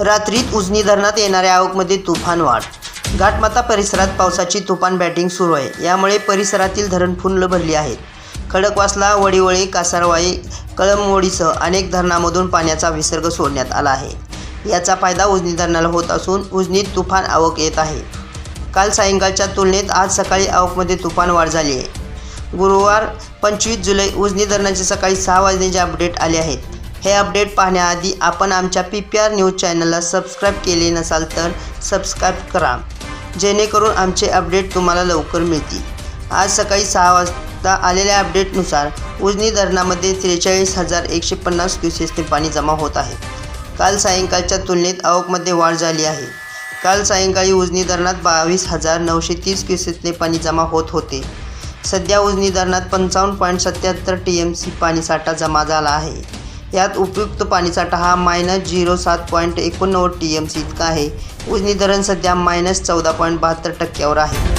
रात्रीत उजनी धरणात येणाऱ्या आवकमध्ये तुफान वाढ. घाटमाता परिसरात पावसाची तुफान बॅटिंग सुरू आहे. यामुळे परिसरातील धरण फुल्ल भरली आहेत खडकवासला वडिवळी कासारवाई कळमवडीसह अनेक धरणामधून पाण्याचा विसर्ग सोडण्यात आला आहे. याचा फायदा उजनी धरणाला होत असून उजनीत तुफान आवक येत आहे. काल सायंकाळच्या तुलनेत आज सकाळी आवकमध्ये तुफान वाढ झाली आहे. गुरुवार पंचवीस जुलै उजनी धरणाचे सकाळी सहा वाजण्याचे अपडेट आले आहेत. हे अपडेट पाहण्याआधी आपण आमच्या पी पी आर न्यूज चॅनलला सबस्क्राईब केले नसाल तर सबस्क्राईब करा जेणेकरून आमचे अपडेट तुम्हाला लवकर मिळतील. आज सकाळी सहा वाजता आलेल्या अपडेटनुसार उजनी धरणामध्ये त्रेचाळीस हजार एकशे पन्नास क्युसेसने पाणी जमा होत आहे. काल सायंकाळच्या तुलनेत आवकमध्ये वाढ झाली आहे. काल सायंकाळी उजनी धरणात बावीस हजार नऊशे तीस क्युसेसने पाणी जमा होत होते. सध्या उजनी धरणात पंचावन्न पॉईंट सत्याहत्तर टी एम सी पाणीसाठा जमा झाला आहे. यात उपयुक्त पाणीसाठा हा मायनस झिरो सात पॉईंट एकोणनव्वद टी एम सी इतका आहे. उजनी धरण सध्या मायनस चौदा पॉईंट बहात्तर टक्क्यावर आहे.